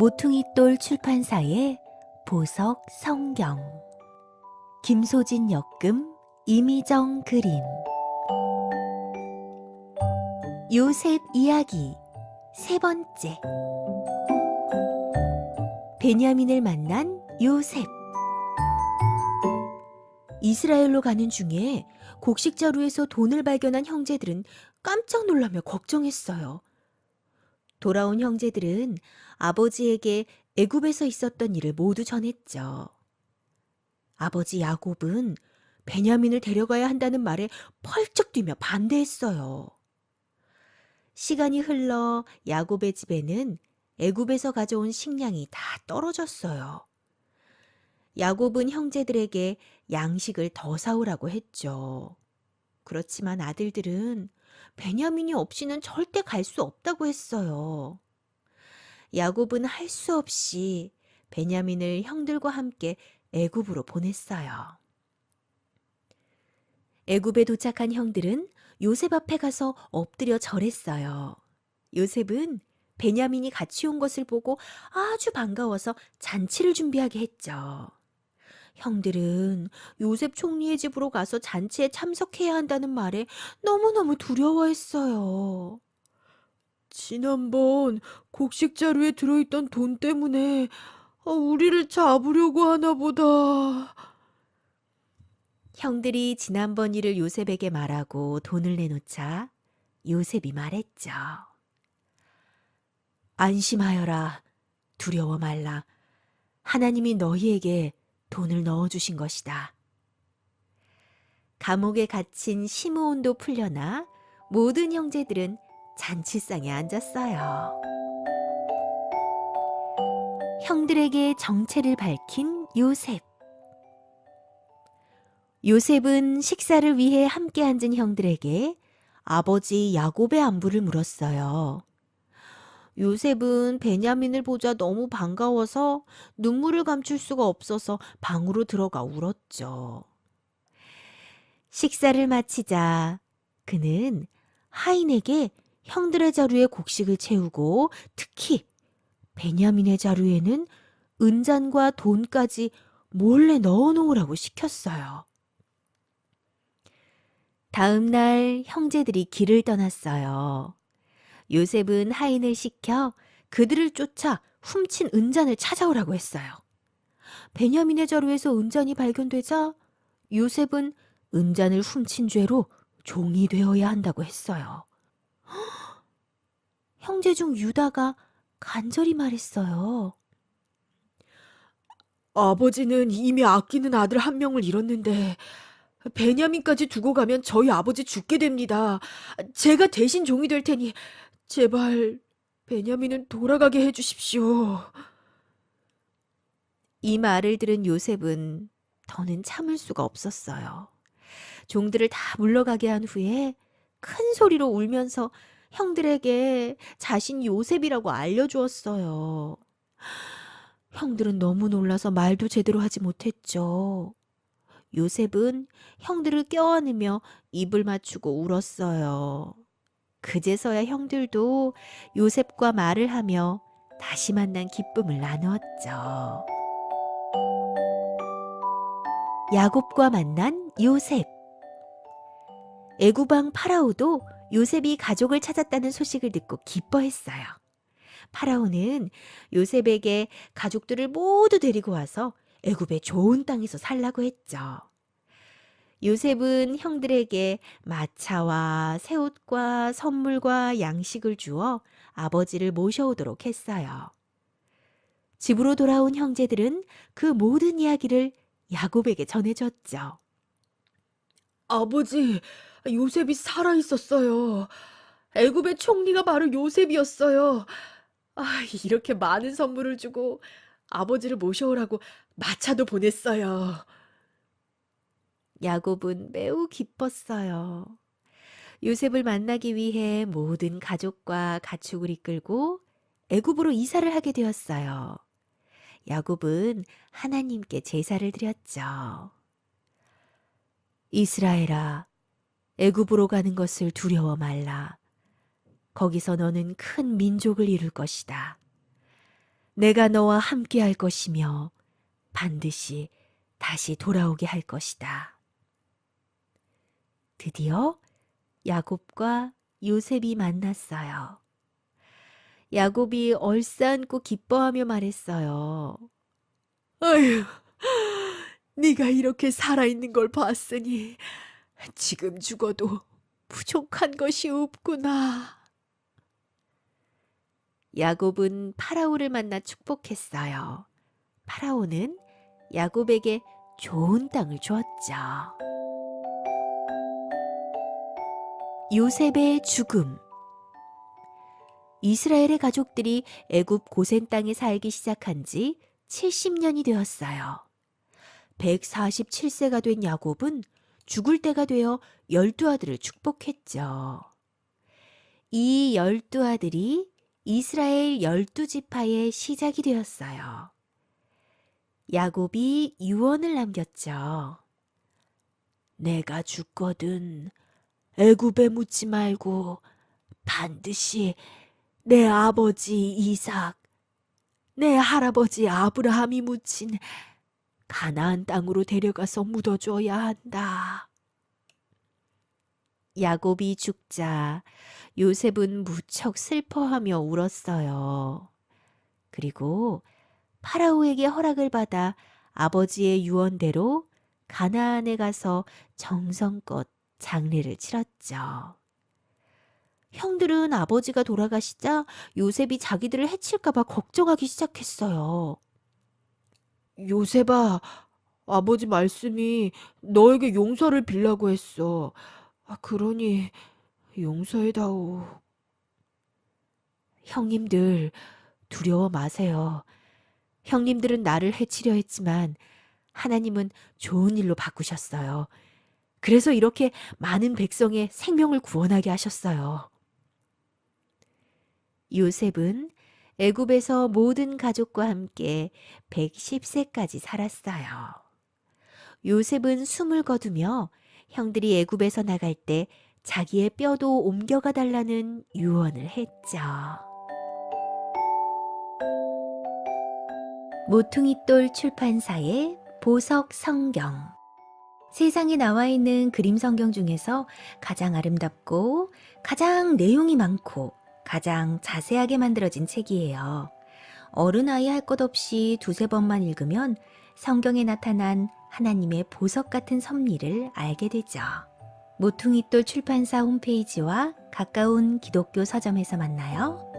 모퉁이돌 출판사의 보석 성경. 김소진 역금 이미정 그림. 요셉 이야기 세 번째. 베냐민을 만난 요셉. 이스라엘로 가는 중에 곡식 자루에서 돈을 발견한 형제들은 깜짝 놀라며 걱정했어요. 돌아온 형제들은 아버지에게 애굽에서 있었던 일을 모두 전했죠. 아버지 야곱은 베냐민을 데려가야 한다는 말에 펄쩍 뛰며 반대했어요. 시간이 흘러 야곱의 집에는 애굽에서 가져온 식량이 다 떨어졌어요. 야곱은 형제들에게 양식을 더 사오라고 했죠. 그렇지만 아들들은 베냐민이 없이는 절대 갈 수 없다고 했어요. 야곱은 할 수 없이 베냐민을 형들과 함께 애굽으로 보냈어요. 애굽에 도착한 형들은 요셉 앞에 가서 엎드려 절했어요. 요셉은 베냐민이 같이 온 것을 보고 아주 반가워서 잔치를 준비하게 했죠. 형들은 요셉 총리의 집으로 가서 잔치에 참석해야 한다는 말에 너무너무 두려워했어요. 지난번 곡식 자루에 들어있던 돈 때문에 어, 우리를 잡으려고 하나 보다. 형들이 지난번 일을 요셉에게 말하고 돈을 내놓자 요셉이 말했죠. 안심하여라. 두려워 말라. 하나님이 너희에게 돈을 넣어주신 것이다. 감옥에 갇힌 시므온도 풀려나 모든 형제들은 잔치상에 앉았어요. 형들에게 정체를 밝힌 요셉. 요셉은 식사를 위해 함께 앉은 형들에게 아버지 야곱의 안부를 물었어요. 요셉은 베냐민을 보자 너무 반가워서 눈물을 감출 수가 없어서 방으로 들어가 울었죠. 식사를 마치자 그는 하인에게 형들의 자루에 곡식을 채우고 특히 베냐민의 자루에는 은잔과 돈까지 몰래 넣어 놓으라고 시켰어요. 다음 날 형제들이 길을 떠났어요. 요셉은 하인을 시켜 그들을 쫓아 훔친 은잔을 찾아오라고 했어요. 베냐민의 자루에서 은잔이 발견되자 요셉은 은잔을 훔친 죄로 종이 되어야 한다고 했어요. 형제 중 유다가 간절히 말했어요. 아버지는 이미 아끼는 아들 한 명을 잃었는데 베냐민까지 두고 가면 저희 아버지 죽게 됩니다. 제가 대신 종이 될 테니 제발 베냐민은 돌아가게 해주십시오. 이 말을 들은 요셉은 더는 참을 수가 없었어요. 종들을 다 물러가게 한 후에 큰 소리로 울면서 형들에게 자신 요셉이라고 알려주었어요. 형들은 너무 놀라서 말도 제대로 하지 못했죠. 요셉은 형들을 껴안으며 입을 맞추고 울었어요. 그제서야 형들도 요셉과 말을 하며 다시 만난 기쁨을 나누었죠. 야곱과 만난 요셉. 애구방 파라오도 요셉이 가족을 찾았다는 소식을 듣고 기뻐했어요. 파라오는 요셉에게 가족들을 모두 데리고 와서 애굽의 좋은 땅에서 살라고 했죠. 요셉은 형들에게 마차와 새 옷과 선물과 양식을 주어 아버지를 모셔오도록 했어요. 집으로 돌아온 형제들은 그 모든 이야기를 야곱에게 전해줬죠. 아버지, 요셉이 살아 있었어요. 애굽의 총리가 바로 요셉이었어요. 아, 이렇게 많은 선물을 주고 아버지를 모셔오라고 마차도 보냈어요. 야곱은 매우 기뻤어요. 요셉을 만나기 위해 모든 가족과 가축을 이끌고 애굽으로 이사를 하게 되었어요. 야곱은 하나님께 제사를 드렸죠. 이스라엘아, 애굽으로 가는 것을 두려워 말라. 거기서 너는 큰 민족을 이룰 것이다. 내가 너와 함께 할 것이며 반드시 다시 돌아오게 할 것이다. 드디어 야곱과 요셉이 만났어요. 야곱이 얼싸안고 기뻐하며 말했어요. 아휴, 네가 이렇게 살아있는 걸 봤으니 지금 죽어도 부족한 것이 없구나. 야곱은 파라오를 만나 축복했어요. 파라오는 야곱에게 좋은 땅을 주었죠. 요셉의 죽음 이스라엘의 가족들이 애굽 고센 땅에 살기 시작한 지 70년이 되었어요. 147세가 된 야곱은 죽을 때가 되어 열두 아들을 축복했죠. 이 열두 아들이 이스라엘 열두 지파의 시작이 되었어요. 야곱이 유언을 남겼죠. 내가 죽거든 애굽에 묻지 말고 반드시 내 아버지 이삭, 내 할아버지 아브라함이 묻힌 가나안 땅으로 데려가서 묻어줘야 한다. 야곱이 죽자 요셉은 무척 슬퍼하며 울었어요. 그리고 파라오에게 허락을 받아 아버지의 유언대로 가나안에 가서 정성껏 장례를 치렀죠. 형들은 아버지가 돌아가시자 요셉이 자기들을 해칠까봐 걱정하기 시작했어요. 요셉아, 아버지 말씀이 너에게 용서를 빌라고 했어. 아, 그러니 용서해다오. 형님들, 두려워 마세요. 형님들은 나를 해치려 했지만 하나님은 좋은 일로 바꾸셨어요. 그래서 이렇게 많은 백성의 생명을 구원하게 하셨어요. 요셉은 애굽에서 모든 가족과 함께 110세까지 살았어요. 요셉은 숨을 거두며 형들이 애굽에서 나갈 때 자기의 뼈도 옮겨가 달라는 유언을 했죠. 모퉁이돌 출판사의 보석 성경 세상에 나와 있는 그림 성경 중에서 가장 아름답고 가장 내용이 많고 가장 자세하게 만들어진 책이에요. 어른아이 할 것 없이 두세 번만 읽으면 성경에 나타난 하나님의 보석 같은 섭리를 알게 되죠. 모퉁이돌 출판사 홈페이지와 가까운 기독교 서점에서 만나요.